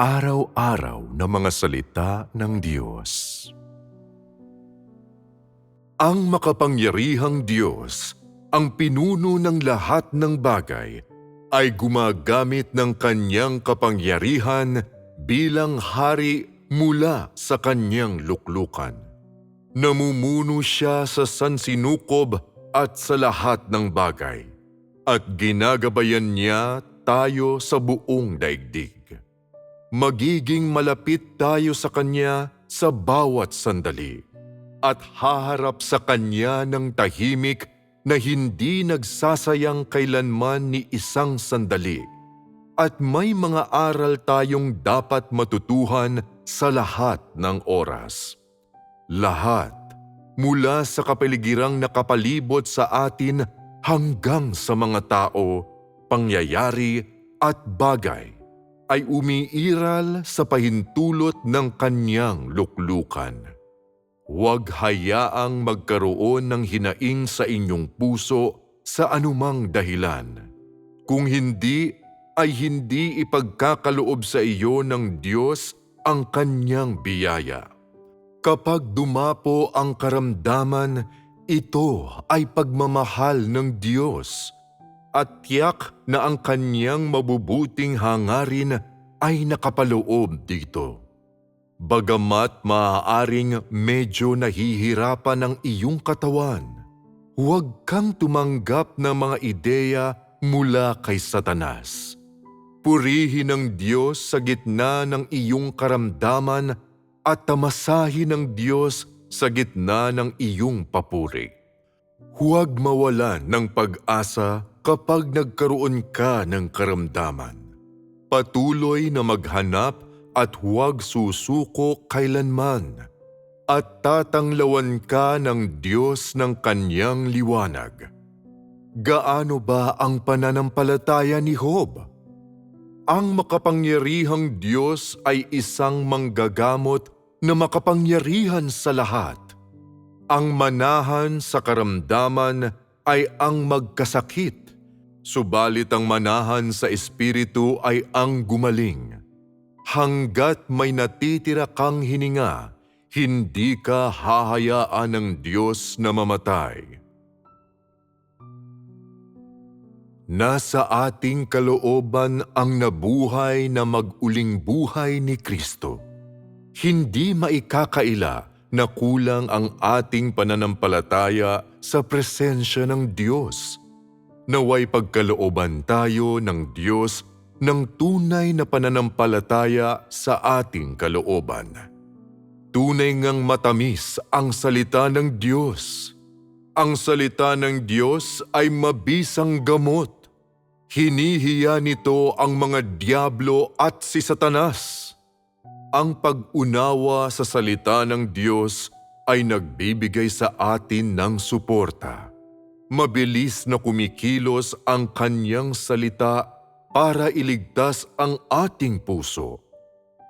pang-araw-araw na mga salita ng Diyos. Ang makapangyarihang Diyos, ang pinuno ng lahat ng bagay, ay gumagamit ng kanyang kapangyarihan bilang hari mula sa kanyang luklukan. Namumuno siya sa sansinukob at sa lahat ng bagay, at ginagabayan niya tayo sa buong daigdig. Magiging malapit tayo sa Kanya sa bawat sandali at haharap sa Kanya ng tahimik na hindi nagsasayang kailanman ni isang sandali. At may mga aral tayong dapat matutuhan sa lahat ng oras. Lahat, mula sa kapaligirang nakapalibot sa atin hanggang sa mga tao, pangyayari at bagay, ay umiiral sa pahintulot ng kanyang luklukan. Huwag hayaang magkaroon ng hinaing sa inyong puso sa anumang dahilan. Kung hindi, ay hindi ipagkakaloob sa iyo ng Diyos ang kanyang biyaya. Kapag dumapo ang karamdaman, ito ay pagmamahal ng Diyos at tiyak na ang kanyang mabubuting hangarin ay nakapaloob dito. Bagamat maaaring medyo nahihirapan ang iyong katawan, huwag kang tumanggap ng mga ideya mula kay Satanas. Purihin ang Diyos sa gitna ng iyong karamdaman at tamasahin ng Diyos sa gitna ng iyong papuri. Huwag mawalan ng pag-asa kapag nagkaroon ka ng karamdaman. Patuloy na maghanap at huwag susuko kailanman. At tatanglawan ka ng Diyos ng kanyang liwanag. Gaano ba ang pananampalataya ni Job? Ang makapangyarihang Diyos ay isang manggagamot na makapangyarihan sa lahat. Ang manahan sa karamdaman ay ang magkasakit, subalit ang manahan sa espiritu ay ang gumaling. Hanggat may natitira kang hininga, hindi ka hahayaan ng Diyos na mamatay. Nasa ating kalooban ang nabuhay na mag-uling buhay ni Kristo. Hindi maikakaila na kulang ang ating pananampalataya sa presensya ng Diyos. Naway pagkalooban tayo ng Diyos ng tunay na pananampalataya sa ating kalooban. Tunay ngang matamis ang salita ng Diyos. Ang salita ng Diyos ay mabisang gamot. Hinihiya nito ang mga diablo at si Satanas. Ang pag-unawa sa salita ng Diyos ay nagbibigay sa atin ng suporta. Mabilis na kumikilos ang kanyang salita para iligtas ang ating puso.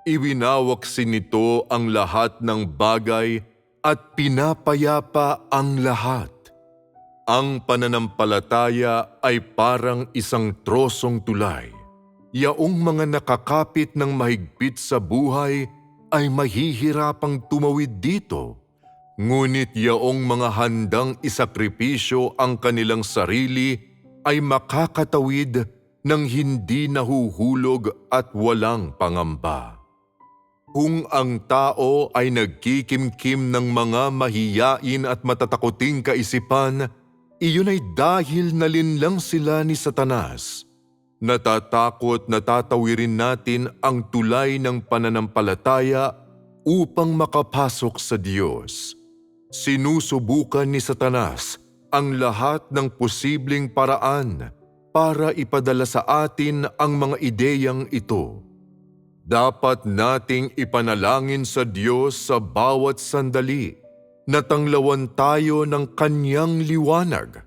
Iwinawaksin nito ang lahat ng bagay at pinapayapa ang lahat. Ang pananampalataya ay parang isang trosong tulay. Yaong mga nakakapit ng mahigpit sa buhay ay mahihirapang tumawid dito. Ngunit yaong mga handang isakripisyo ang kanilang sarili ay makakatawid ng hindi nahuhulog at walang pangamba. Kung ang tao ay nagkikimkim ng mga mahiyain at matatakuting kaisipan, iyon ay dahil nalinlang sila ni Satanas. Natatakot na tatawirin natin ang tulay ng pananampalataya upang makapasok sa Diyos. Sinusubukan ni Satanas ang lahat ng posibleng paraan para ipadala sa atin ang mga ideyang ito. Dapat nating ipanalangin sa Diyos sa bawat sandali na tanglawan tayo ng Kanyang liwanag.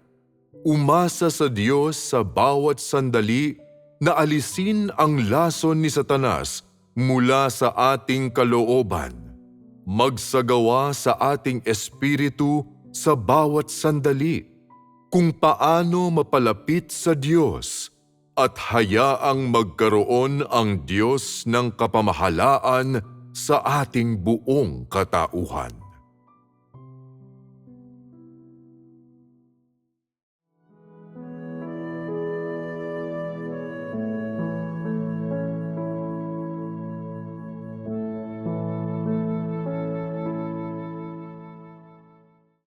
Umasa sa Diyos sa bawat sandali na alisin ang lason ni Satanas mula sa ating kalooban. Magsagawa sa ating espiritu sa bawat sandali kung paano mapalapit sa Diyos at hayaang magkaroon ang Diyos ng kapamahalaan sa ating buong katauhan.